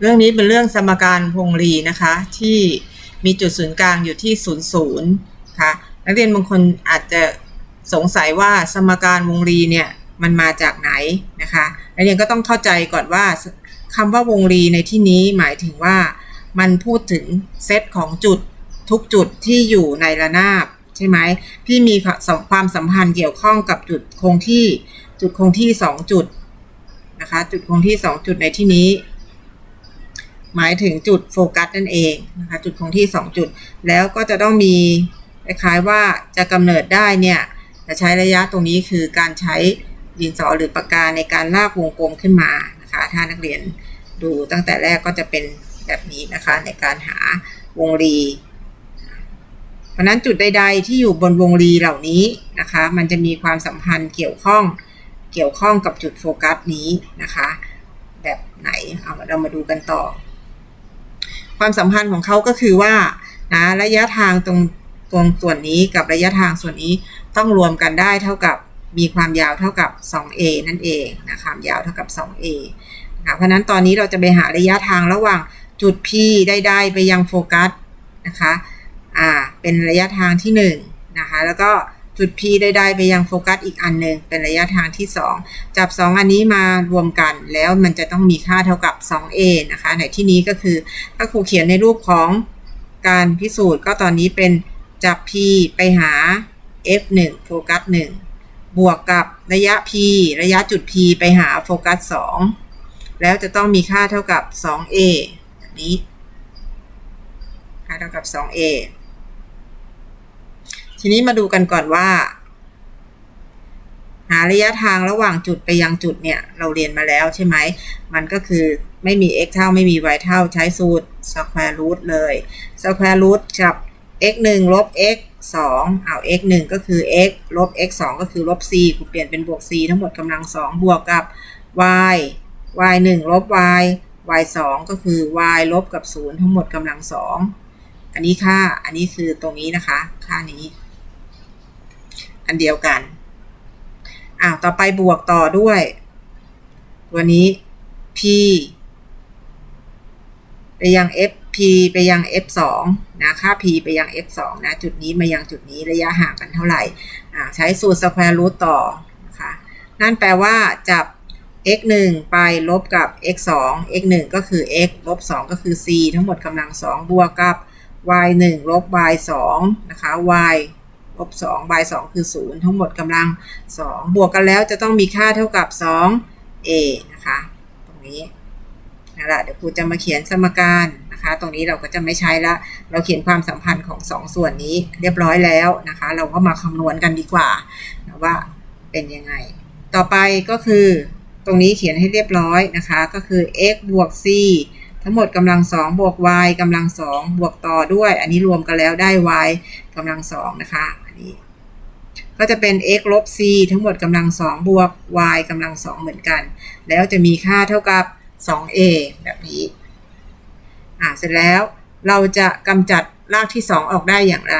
เรื่องนี้เป็นเรื่องสมการวงรีนะคะ ที่มีจุดศูนย์กลางอยู่ที่ศูนย์ศูนย์ค่ะนักเรียนบางคนอาจจะสงสัยว่าสมการวงรีเนี่ยมันมาจากไหนนะคะนักเรียนก็ต้องเข้าใจก่อนว่าคำว่าวงรีในที่นี้หมายถึงว่ามันพูดถึงเซตของจุดทุกจุดที่อยู่ในระนาบใช่ไหมที่มีความสัมพันธ์เกี่ยวข้องกับจุดคงที่จุดคงที่ 2 จุดนะคะจุดคงที่ 2 จุดในที่นี้ หมายถึงจุดโฟกัสนั่นเองนะคะจุดคงที่ 2 จุด แล้วก็จะต้องมีคล้ายๆว่าจะกำเนิดได้เนี่ยจะใช้ระยะตรงนี้คือการใช้ดินสอหรือปากกาในการลากวงกลมขึ้นมานะคะถ้านักเรียนดูตั้งแต่แรกก็จะเป็นแบบนี้นะคะในการหาวงรีเพราะนั้นจุดใด ๆ ที่อยู่บนวงรีเหล่านี้นะคะ มันจะมีความสัมพันธ์เกี่ยวข้องเกี่ยวข้องกับจุดโฟกัสนี้นะคะ แบบไหนเอาเรามาดูกันต่อ ความสัมพันธ์ของเขาก็คือว่านะระยะทางตรงตรงส่วนนี้กับระยะทางส่วนนี้ต้องรวมกันได้เท่ากับมีความยาวเท่ากับ 2a นั่นเองนะคะยาวเท่ากับ 2a นะเพราะนั้นตอนนี้เราจะไปหาระยะทางระหว่างจุด P ได้ได้ไปยังโฟกัสนะคะ อ่า เป็นระยะทางที่1นะคะ แล้วก็ จุด P ได้ไไปยังโฟกัสอีกอันหนึ่งเป็นระยะทางที่ 2 จับ 2 อันนี้มารวมกัน แล้วมันจะต้องมีค่าเท่ากับ 2a นะคะในที่นี้ก็คือถ้าครูเขียนในรูปของการพิสูจน์ก็ตอนนี้เป็นจับ P ไปหา f 1 โฟกัส1บวกกับระยะ p ระยะจุด p ไปหาโฟกัส2แล้วจะต้องมีค่าเท่ากับ 2a แบบนี้ค่าเท่ากับ 2a ทีนี้มาดูกันก่อนว่า หาระยะทางระหว่างจุดไปยังจุดเนี่ย เราเรียนมาแล้วใช่ไหม มันก็คือไม่มี x เท่าไม่มี y เท่าใช้สูตร square root เลย square root กับ x 1ลบ x 2เอา x 1ก็คือ x ลบ x 2ก็คือลบ c กูเปลี่ยนเป็นบวก c ทั้งหมดกำลัง 2 บวกกับ y y 1ลบ y y 2ก็คือ y ลบกับ 0 ทั้งหมดกำลัง 2 อันนี้ค่า อันนี้คือตรงนี้นะคะ ค่านี้ อันเดียวกันอ้าวต่อไปบวกต่อด้วย ตัวนี้ p ไปยัง f p ไปยัง f 2นะค่า p ไปยัง f 2นะ จุดนี้มายังจุดนี้ระยะห่างกันเท่าไหร่ใช้สูตร square root ต่อนะคะนั่นแปลว่าจับ x 1ไปลบกับ x 2 x 1ก็คือ x ลบ 2 ก็คือ c ทั้งหมดกำลัง 2 บวกกับ y 1ลบ y 2นะคะ y ลบ2 y 2คือ 0 ทั้งหมดกำลัง 2 บวกกันแล้วจะต้องมีค่าเท่ากับ 2 a นะคะ ตรงนี้นั่นแหละเดี๋ยวครูจะมาเขียนสมการนะคะ ตรงนี้เราก็จะไม่ใช้ละ เราเขียนความสัมพันธ์ของ 2 ส่วนนี้เรียบร้อยแล้วนะคะ เราก็มาคำนวณกันดีกว่าว่าเป็นยังไง ต่อไปก็คือตรงนี้เขียนให้เรียบร้อยนะคะ ก็คือ x บวก c ทั้งหมดกำลัง 2 บวก y กำลัง 2 บวกต่อด้วย อันนี้รวมกันแล้วได้ y กำลัง2นะคะ ก็จะเป็น x ลบ c ทั้งหมดกำลัง2บวก y กำลัง2เหมือนกัน แล้วจะมีค่าเท่ากับ 2a แบบนี้ อ่าเสร็จแล้วเราจะกำจัดรากที่ 2 ออกได้อย่างไร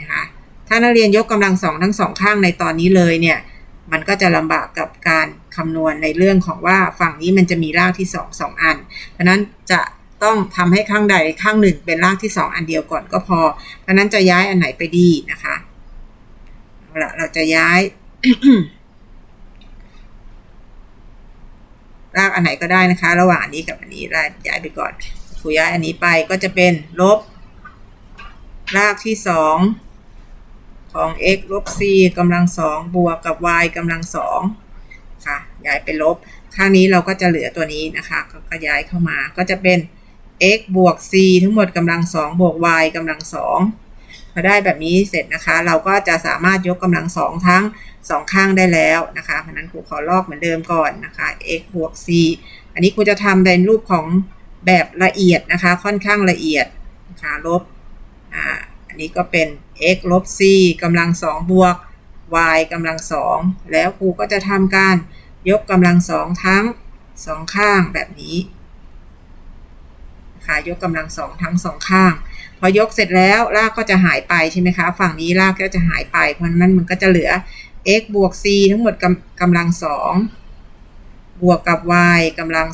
นะคะถ้านักเรียนยกกำลังสองทั้งสองข้างในตอนนี้เลยเนี่ยมันก็จะลำบากกับการคำนวณในเรื่องของว่าฝั่งนี้มันจะมีรากที่2 2อัน เพราะนั้นจะต้องทำให้ข้างใดข้างหนึ่งเป็นรากที่ 2 อันเดียวก่อนก็พอ เพราะนั้นจะย้ายอันไหนไปดีนะคะ ละเราจะย้ายรากอันไหนก็ได้นะคะ ระหว่างอันนี้กับอันนี้ย้ายไปก่อนครูย้ายอันนี้ไปก็จะเป็นลบรากที่สองของ x ลบ c กำลังสองบวกกับ y กำลังสองค่ะย้ายไปลบ ข้างนี้เราก็จะเหลือตัวนี้นะคะก็ย้ายเข้ามาก็จะเป็น x บวก c ทั้งหมดกำลังสองบวก y กำลังสอง พอได้แบบนี้เสร็จนะคะ เราก็จะสามารถยกกำลังสองทั้งสองข้างได้แล้วนะคะเพราะนั้นครูขอลอกเหมือนเดิมก่อนนะคะ x บวก c อันนี้ครูจะทำในรูปของแบบละเอียดนะคะ ค่อนข้างละเอียดนะคะลบอ่าอันนี้ก็เป็น x ลบ c กำลัง2บวก y กำลัง2แล้วครูก็จะทำการยกกำลัง2ทั้ง2ข้างแบบนี้ค่ะยกกำลัง2ทั้ง2ข้าง พอยกเสร็จแล้วรากก็จะหายไปใช่ไหมคะ ฝั่งนี้รากก็จะหายไป เพราะนั้นมันก็จะเหลือ x บวก c ทั้งหมดกำกำลัง2บวกกับ y กำลัง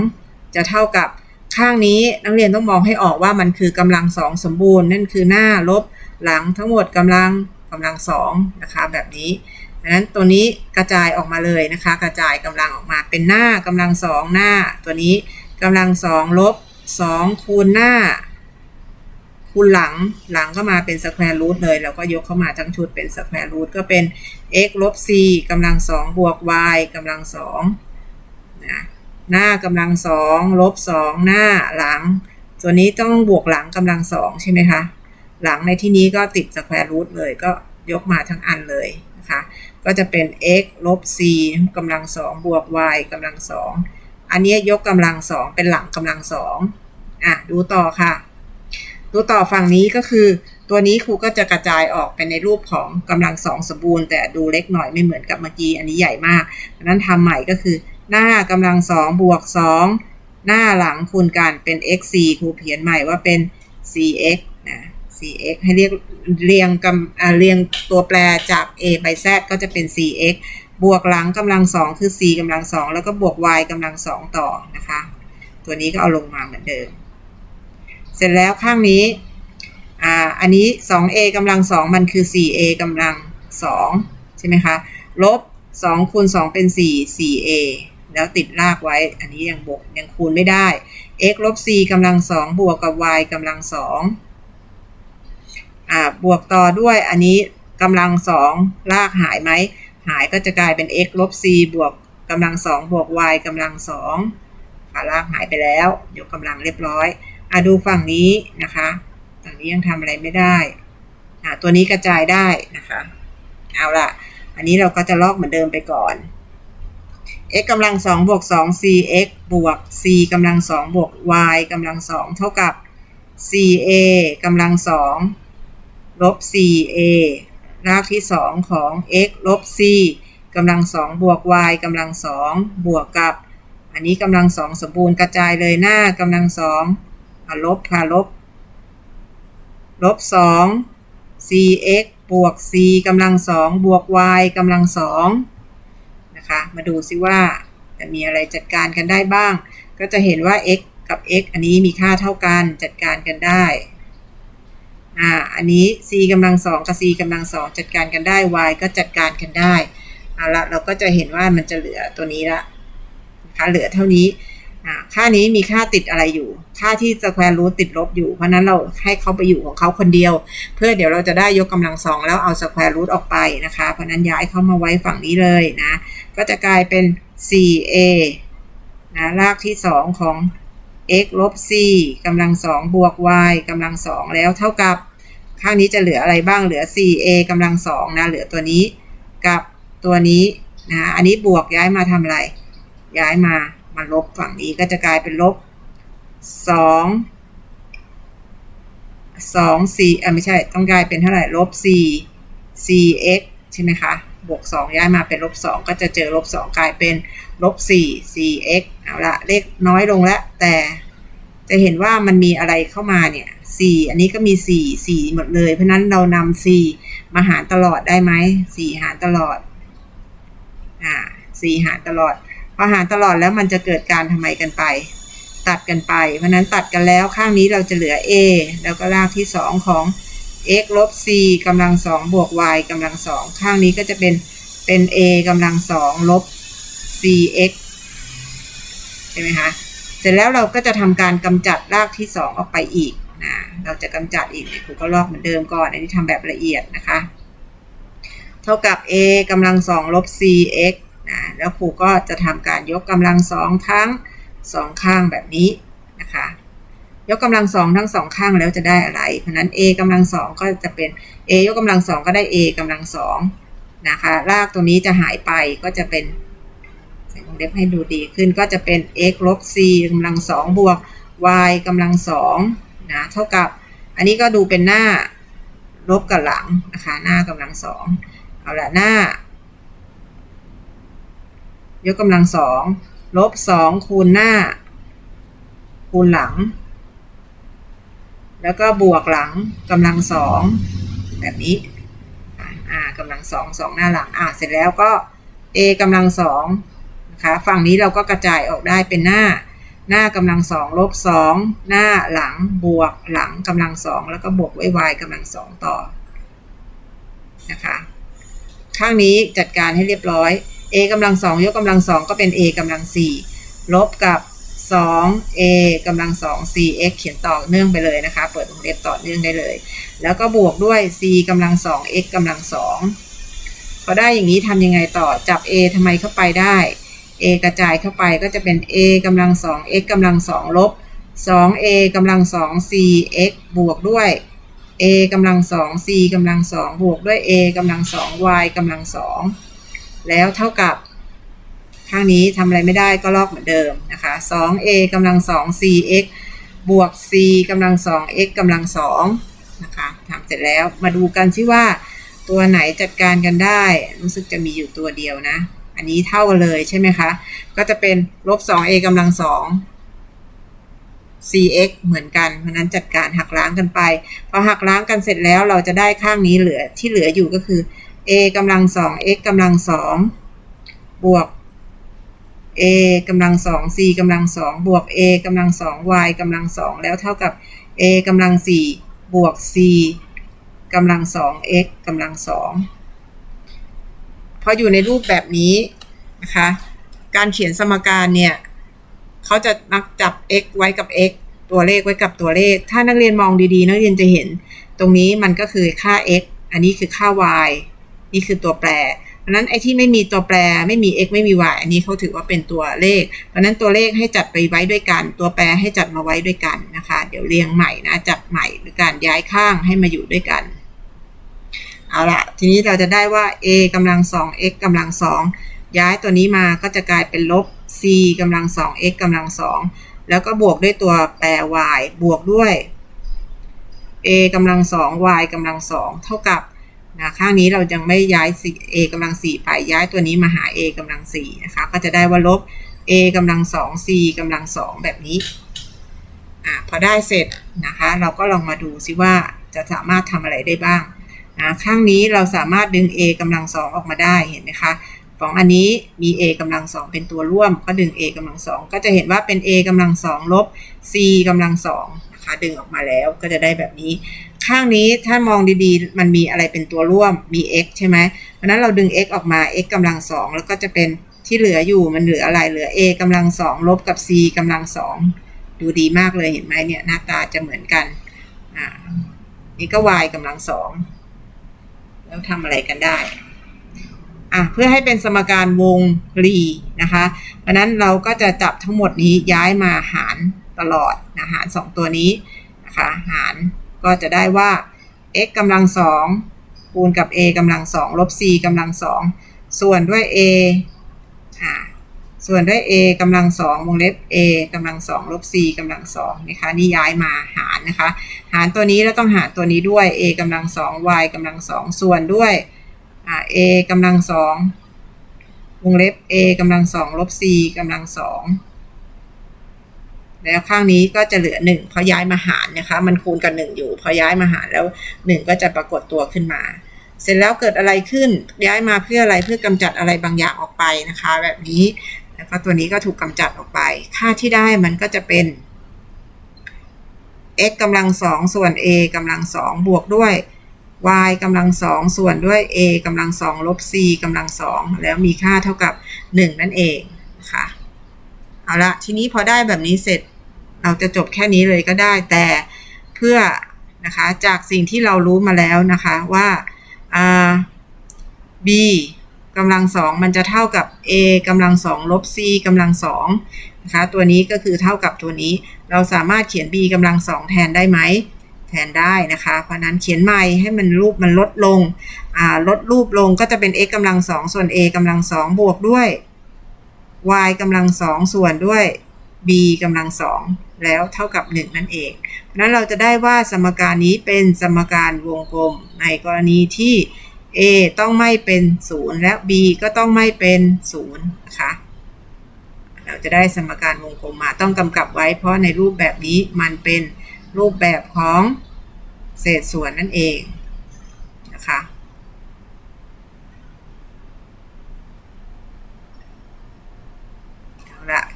2จะเท่ากับข้างนี้นักเรียนต้องมองให้ออกว่ามันคือกำลังสองสมบูรณ์ นั่นคือหน้าลบหลังทั้งหมดกำลังกำลังสองนะคะแบบนี้ดังนั้นตัวนี้กระจายออกมาเลยนะคะ กระจายกำลังออกมาเป็นหน้ากำลังสองหน้า ตัวนี้กำลังสองลบสองคูณหน้า คูณหลังหลังก็มาเป็นสแควร์รูทเลย แล้วก็ยกเข้ามาทั้งชุดเป็นสแควร์รูทก็เป็น x ลบ c กำลังสองบวก y กำลังสองนะหน้ากำลังสองลบสองหน้าหลังตัวนี้ต้องบวกหลังกำลังสองใช่ไหมคะ หลังในที่นี้ก็ติดสแควร์รูทเลยก็ยกมาทั้งอันเลยนะคะก็จะเป็น x ลบ c กำลังสองบวก y กำลังสองอันนี้ยกกำลังสองเป็นหลังกำลังสองอะดูต่อค่ะ ดูต่อฝั่งนี้ก็คือ ตัวนี้ครูก็จะกระจายออกเป็นในรูปของกำลังสองสมบูรณ์ แต่ดูเล็กหน่อยไม่เหมือนกับเมื่อกี้อันนี้ใหญ่มากดังนั้นทำใหม่ก็คือ หน้ากำลังสองบวกสองหน้าหลังคูณกันเป็น x c ครูเขียนใหม่ว่าเป็น cx นะ cx ให้เรียกเรียงกำเรียงตัวแปรจาก a ไป z ก็จะเป็น cx บวกหลังกำลังสองคือ c กำลังสองแล้วก็บวก y กำลังสองต่อนะคะ ตัวนี้ก็เอาลงมาเหมือนเดิม เสร็จแล้วข้างนี้อ่าอันนี้ 2a กำลังสองมันคือ 4a กำลังสองใช่ไหมคะลบ2คูณ2เป็น 4 4a แล้วติดรากไว้ อันนี้ยังบวกยังคูณไม่ได้ x ลบ c กำลังสองบวกกับ y กำลังสองอ่าบวกต่อด้วยอันนี้กำลังสองรากหายไหม หายก็จะกลายเป็น x ลบ c บวกกำลังสองบวก y กำลังสองอ่ารากหายไปแล้ว ยกกำลังเรียบร้อย อะดูฝั่งนี้นะคะฝั่งนี้ยังทำอะไรไม่ได้อะตัวนี้กระจายได้นะคะ เอาละอันนี้เราก็จะลอกเหมือนเดิมไปก่อน x กำลังสองบวกสอง cx บวก c กำลังสองบวก y กำลังสองเท่ากับ ca กำลังสองลบ ca รากที่สองของ x ลบ c กำลังสองบวก y กำลังสองบวกกับ อันนี้กำลังสองสมบูรณ์กระจายเลยหน้ากำลังสอง ลบค่ะลบ ลบสอง cx บวก c กำลังสองบวก y กำลังสองนะคะ มาดูซิว่าจะมีอะไรจัดการกันได้บ้าง ก็จะเห็นว่า x กับ x อันนี้มีค่าเท่ากันจัดการกันได้ อ่า อันนี้ c กำลังสองกับ c กำลังสองจัดการกันได้ y ก็จัดการกันได้ เอาละเราก็จะเห็นว่ามันจะเหลือตัวนี้ละนะคะเหลือเท่านี้ ค่านี้มีค่าติดอะไรอยู่ ค่าที่สแควร์รูทติดลบอยู่ เพราะนั้นเราให้เขาไปอยู่ของเขาคนเดียว เพื่อเดี๋ยวเราจะได้ยกกำลังสองแล้วเอาสแควร์รูทออกไปนะคะ เพราะนั้นย้ายเข้ามาไว้ฝั่งนี้เลยนะ ก็จะกลายเป็น 4a นะรากที่ 2 ของ x ลบ c กำลังสองบวก y กำลังสองแล้วเท่ากับ ข้างนี้จะเหลืออะไรบ้างเหลือ 4a กำลังสองนะเหลือตัวนี้กับตัวนี้นะอันนี้บวกย้ายมาทำอะไร ย้ายมา มาลบฝั่งนี้ก็จะกลายเป็นลบสองสองสี่อะไม่ใช่ ต้องกลายเป็นเท่าไหร่ลบสี่ cx ใช่ไหมคะ บวกสองย้ายมาเป็นลบสองก็จะเจอลบสองกลายเป็นลบสี่ cx เอาละเลขน้อยลงแล้วแต่จะเห็นว่ามันมีอะไรเข้ามาเนี่ยสี่อันนี้ก็มีสี่สี่หมดเลย เพราะนั้นเรานำสี่มาหารตลอดได้ไหมสี่หารตลอด อ่าสี่หารตลอด พอหารตลอดแล้วมันจะเกิดการทำไมกันไป ตัดกันไป เพราะนั้นตัดกันแล้วข้างนี้เราจะเหลือ a แล้วก็รากที่ 2 ของ x ลบ c กำลังสองบวก y กำลังสองข้างนี้ก็จะเป็นเป็น a กำลังสองลบ cx ใช่ไหมคะ เสร็จแล้วเราก็จะทำการกำจัดรากที่2ออกไปอีกนะ เราจะกำจัดอีกครูก็ลอกเหมือนเดิมก่อน อันนี้ทำแบบละเอียดนะคะ เท่ากับ a กำลังสองลบ cx แล้วครูก็จะทำการยกกำลังสองทั้งสองข้างแบบนี้นะคะ ยกกำลังสองทั้งสองข้างแล้วจะได้อะไร เพราะนั้น a กำลังสองก็จะเป็น a ยกกำลังสองก็ได้ a กำลังสองนะคะรากตัวนี้จะหายไปก็จะเป็นใส่วงเล็บให้ดูดีขึ้นก็จะเป็น x ลบ c กำลังสองบวก y กำลังสองนะเท่ากับอันนี้ก็ดูเป็นหน้าลบกับหลังนะคะ หน้ากำลังสองเอาละหน้า ยกกำลังสองลบสองคูณหน้า คูณหลัง แล้วก็บวกหลังกำลังสองแบบนี้อ่ากำลังสองสองหน้าหลังอ่าเสร็จแล้วก็ a กำลังสองนะคะฝั่งนี้เราก็กระจายออกได้เป็นหน้า หน้ากำลังสองลบสองหน้าหลังบวกหลังกำลังสองแล้วก็บวกไว้ y กำลังสองต่อนะคะข้างนี้จัดการให้เรียบร้อย a กำลังสองยกกำลังสองก็เป็น a กำลังสี่ลบกับ2 a กำลัง2 c x เขียนต่อเนื่องไปเลยนะคะ เปิดวงเล็บต่อเนื่องได้เลย แล้วก็บวกด้วย c กำลัง2 x กำลัง2พอได้อย่างนี้ทำยังไงต่อจับ a ทำไมเข้าไปได้ a กระจายเข้าไปก็จะเป็น a กำลัง2 x กำลัง2ลบ 2a กำลัง2 c x บวกด้วย a กำลัง2 c กำลัง2บวกด้วย a กำลัง2 y กำลัง2 แล้วเท่ากับข้างนี้ทำอะไรไม่ได้ก็ลอกเหมือนเดิมนะคะ 2a กำลัง 2 cx บวก c กำลัง 2 x กำลัง2นะคะทำเสร็จแล้วมาดูกันซิว่า ตัวไหนจัดการกันได้ รู้สึกจะมีอยู่ตัวเดียวนะ อันนี้เท่ากันเลยใช่ไหมคะ ก็จะเป็นลบ 2a กำลัง 2 cx เหมือนกัน เพราะนั้นจัดการหักล้างกันไป พอหักล้างกันเสร็จแล้วเราจะได้ข้างนี้เหลือที่เหลืออยู่ก็คือ a กำลัง2 x กำลัง2บวก a กำลัง2 c กำลัง2บวก a กำลัง2 y กำลัง2แล้วเท่ากับ a กำลัง4บวก c กำลัง2 x กำลัง2พออยู่ในรูปแบบนี้นะคะการเขียนสมการเนี่ยเขาจะมักจับ x ไว้กับ x ตัวเลขไว้กับตัวเลข ถ้านักเรียนมองดีๆ นักเรียนจะเห็น ตรงนี้มันก็คือค่า x อันนี้คือค่า y นี่คือตัวแปรเพราะนั้นไอ้ที่ไม่มีตัวแปรไม่มี x ไม่มี y อันนี้เขาถือว่าเป็นตัวเลข เพราะนั้นตัวเลขให้จัดไปไว้ด้วยกัน ตัวแปรให้จัดมาไว้ด้วยกันนะคะ เดี๋ยวเรียงใหม่นะจัดใหม่หรือการย้ายข้างให้มาอยู่ด้วยกันเอาละทีนี้เราจะได้ว่า a กำลัง 2 x กำลัง 2 ย้ายตัวนี้มาก็จะกลายเป็นลบ c กำลัง 2 x กำลัง 2 แล้วก็บวกด้วยตัวแปร y บวกด้วย a กำลัง 2 y กำลัง 2 เท่ากับ นะข้างนี้เรายังไม่ย้าย a กำลัง4ไปย้ายตัวนี้มาหา a กำลัง4นะคะก็จะได้ว่าลบ a กำลัง2 c กำลัง2แบบนี้อ่าพอได้เสร็จนะคะเราก็ลองมาดูซิว่าจะสามารถทำอะไรได้บ้างนะข้างนี้เราสามารถดึง a กำลัง2ออกมาได้เห็นไหมคะของอันนี้มี a กำลัง2เป็นตัวร่วมก็ดึง a กำลัง2ก็จะเห็นว่าเป็น a กำลัง2ลบ c กำลัง2 นะคะดึงออกมาแล้วก็จะได้แบบนี้ ข้างนี้ถ้ามองดีๆ มันมีอะไรเป็นตัวร่วมมี x ใช่ไหมเพราะนั้นเราดึง x ออกมา x กำลัง2แล้วก็จะเป็นที่เหลืออยู่มันเหลืออะไรเหลือ a กำลัง2ลบกับ c กำลัง2ดูดีมากเลยเห็นไหมเนี่ยหน้าตาจะเหมือนกันอ่านี่ก็ y กำลัง2แล้วทำอะไรกันได้อะเพื่อให้เป็นสมการวงรีนะคะ เพราะนั้นเราก็จะจับทั้งหมดนี้ย้ายมาหาร ตลอดนะหาร 2 ตัวนี้นะคะหารก็จะได้ว่า x กำลังสองคูณกับ a กำลังสองลบ c กำลังสองส่วนด้วย a อ่าส่วนด้วย a กำลังสองวงเล็บ a กำลังสองลบ c กำลังสองนะคะนี่ย้ายมาหารนะคะ หารตัวนี้แล้วต้องหารตัวนี้ด้วย a กำลังสอง y กำลังสองส่วนด้วยอ่า a กำลังสองวงเล็บ a กำลังสองลบ c กำลังสอง แล้วข้างนี้ก็จะเหลือหนึ่งพอย้ายมาหารนะคะ มันคูณกับหนึ่งอยู่ พอย้ายมาหารแล้วหนึ่งก็จะปรากฏตัวขึ้นมา เสร็จแล้วเกิดอะไรขึ้นย้ายมาเพื่ออะไรเพื่อกำจัดอะไรบางอย่างออกไปนะคะ แบบนี้แล้วก็ตัวนี้ก็ถูกกำจัดออกไป ค่าที่ได้มันก็จะเป็น x กำลังสองส่วน a กำลังสองบวกด้วย y กำลังสองส่วนด้วย a กำลังสองลบ c กำลังสองแล้วมีค่าเท่ากับ 1 นั่นเอง เอาละทีนี้พอได้แบบนี้เสร็จ เราจะจบแค่นี้เลยก็ได้ แต่เพื่อนะคะจากสิ่งที่เรารู้มาแล้วนะคะว่า b กำลังสองมันจะเท่ากับ a กำลังสองลบ c กำลังสองนะคะตัวนี้ก็คือเท่ากับตัวนี้ เราสามารถเขียน b กำลังสองแทนได้ไหมแทนได้นะคะ เพราะนั้นเขียนใหม่ให้มันรูปมันลดลงลดรูปลงก็จะเป็น x กำลังสองส่วน a กำลังสองบวกด้วย y กำลังสองส่วนด้วย b กำลังสองแล้วเท่ากับ 1 นั่นเอง เพราะนั้นเราจะได้ว่าสมการนี้เป็นสมการวงกลม ในกรณีที่ a ต้องไม่เป็น 0 และ b ก็ต้องไม่เป็น0นะคะเราจะได้สมการวงกลมมาต้องกำกับไว้ เพราะในรูปแบบนี้มันเป็นรูปแบบของเศษส่วนนั่นเองนะคะ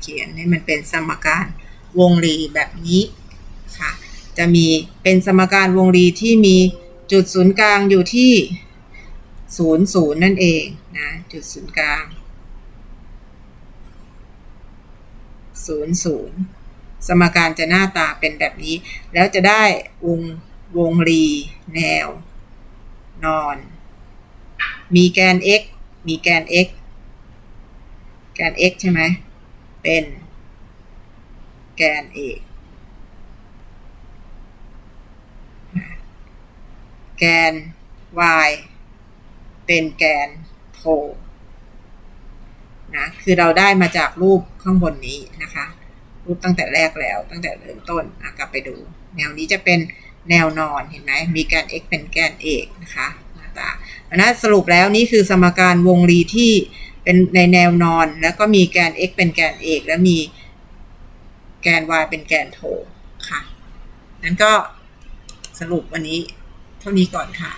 เขียนให้มันเป็นสมการวงรีแบบนี้ค่ะ จะมีเป็นสมการวงรีที่มีจุดศูนย์กลางอยู่ที่ศูนย์ศูนย์นั่นเองนะจุดศูนย์กลางศูนย์ศูนย์สมการจะหน้าตาเป็นแบบนี้ แล้วจะได้วงวงรีแนว นอน มีแกน x มีแกน x แกน x ใช่ไหม เป็นแกน a แกน y เป็นแกนโพนะคือเราได้มาจากรูปข้างบนนี้นะคะ รูปตั้งแต่แรกแล้วตั้งแต่เริ่มต้นนะกลับไปดู แนวนี้จะเป็นแนวนอนเห็นไหมมีแกน x เป็นแกนเอกนะคะหน้าตานนั้นสรุปแล้วนี่คือสมการวงรีที่ เป็นในแนวนอนแล้วก็มีแกน x เป็นแกนเอกแล้วมีแกน y เป็นแกนโทค่ะนั้นก็สรุปวันนี้เท่านี้ก่อนค่ะ